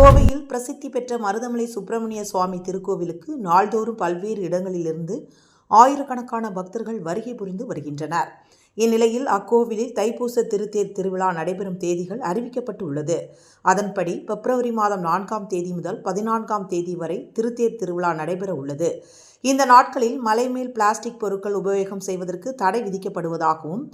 பிரசித்தி பெற்ற மருதமலை சுப்பிரமணிய சுவாமி திருக்கோவிலுக்கு நாள்தோறும் பல்வேறு இடங்களிலிருந்து ஆயிரக்கணக்கான பக்தர்கள் வருகை புரிந்து வருகின்றனர். இந்நிலையில் அக்கோவிலில் தைப்பூச திருத்தேர் திருவிழா நடைபெறும் தேதிகள் அறிவிக்கப்பட்டுள்ளது. அதன்படி பிப்ரவரி மாதம் நான்காம் தேதி முதல் பதினான்காம் தேதி வரை திருத்தேர் திருவிழா நடைபெற உள்ளது. இந்த நாட்களில் மலைமேல் பிளாஸ்டிக் பொருட்கள் உபயோகம் செய்வதற்கு தடை விதிக்கப்படுவதாகவும்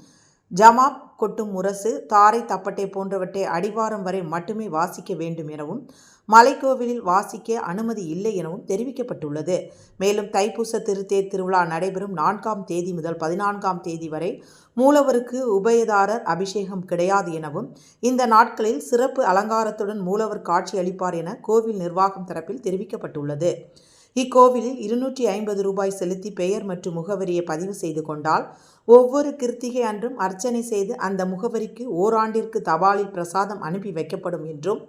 ஜமாப் கொட்டும் முரசு தாரை தப்பட்டை போன்றவற்றை அடிவாரம் வரை மட்டுமே வாசிக்க வேண்டும் எனவும் மலைக்கோவிலில் வாசிக்க அனுமதி இல்லை எனவும் தெரிவிக்கப்பட்டுள்ளது. மேலும் தைப்பூச திருத்தேர் திருவிழா நடைபெறும் நான்காம் தேதி முதல் பதினான்காம் தேதி வரை மூலவருக்கு உபயதாரர் அபிஷேகம் கிடையாது எனவும் இந்த நாட்களில் சிறப்பு அலங்காரத்துடன் மூலவர் காட்சி அளிப்பார் என கோவில் நிர்வாகம் தரப்பில் தெரிவிக்கப்பட்டுள்ளது. இக்கோவிலில் இருநூற்றி ஐம்பது ரூபாய் செலுத்தி பெயர் மற்றும் முகவரியை பதிவு செய்து கொண்டால் ஒவ்வொரு கிருத்திகை அன்றும் அர்ச்சனை செய்து அந்த முகவரிக்கு ஓராண்டிற்கு தபாலில் பிரசாதம் அனுப்பி வைக்கப்படும் என்றும்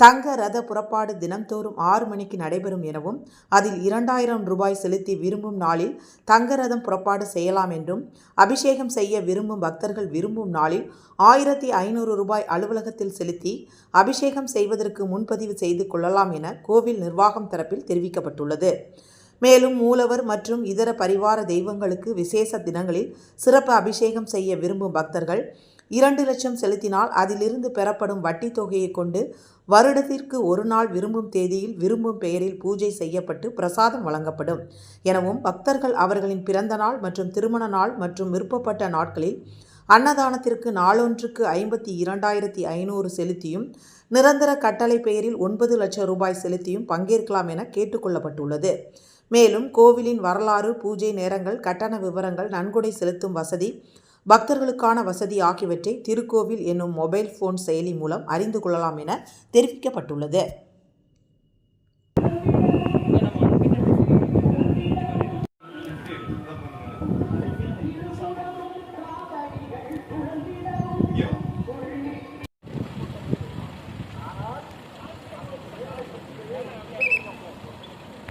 தங்க ரத புறப்பாடு தினம்தோறும் ஆறு மணிக்கு நடைபெறும் எனவும் அதில் இரண்டாயிரம் ரூபாய் செலுத்தி விரும்பும் நாளில் தங்க ரதம் புறப்பாடு செய்யலாம் என்றும் அபிஷேகம் செய்ய விரும்பும் பக்தர்கள் விரும்பும் நாளில் ஆயிரத்தி ஐநூறு ரூபாய் அலுவலகத்தில் செலுத்தி அபிஷேகம் செய்வதற்கு முன்பதிவு செய்து கொள்ளலாம் என கோவில் நிர்வாகம் தரப்பில் தெரிவிக்கப்பட்டுள்ளது. மேலும் மூலவர் மற்றும் இதர பரிவார தெய்வங்களுக்கு விசேஷ தினங்களில் சிறப்பு அபிஷேகம் செய்ய விரும்பும் பக்தர்கள் இரண்டு லட்சம் செலுத்தினால் அதிலிருந்து பெறப்படும் வட்டி தொகையை கொண்டு வருடத்திற்கு ஒரு நாள் விரும்பும் தேதியில் விரும்பும் பெயரில் பூஜை செய்யப்பட்டு பிரசாதம் வழங்கப்படும். எனவும் பக்தர்கள் அவர்களின் பிறந்த நாள் மற்றும் திருமண நாள் மற்றும் விருப்பப்பட்ட நாட்களில் அன்னதானத்திற்கு நாளொன்றுக்கு ஐம்பத்தி இரண்டாயிரத்தி ஐநூறு செலுத்தியும் நிரந்தர கட்டளை பெயரில் ஒன்பது லட்சம் ரூபாய் செலுத்தியும் பங்கேற்கலாம் என கேட்டுக்கொள்ளப்பட்டுள்ளது. மேலும் கோவிலின் வரலாறு பூஜை நேரங்கள் கட்டண விவரங்கள் நன்கொடை செலுத்தும் வசதி பக்தர்களுக்கான வசதி ஆகியவற்றை திருக்கோவில் என்னும் மொபைல் ஃபோன் செயலி மூலம் அறிந்து கொள்ளலாம் என தெரிவிக்கப்பட்டுள்ளது.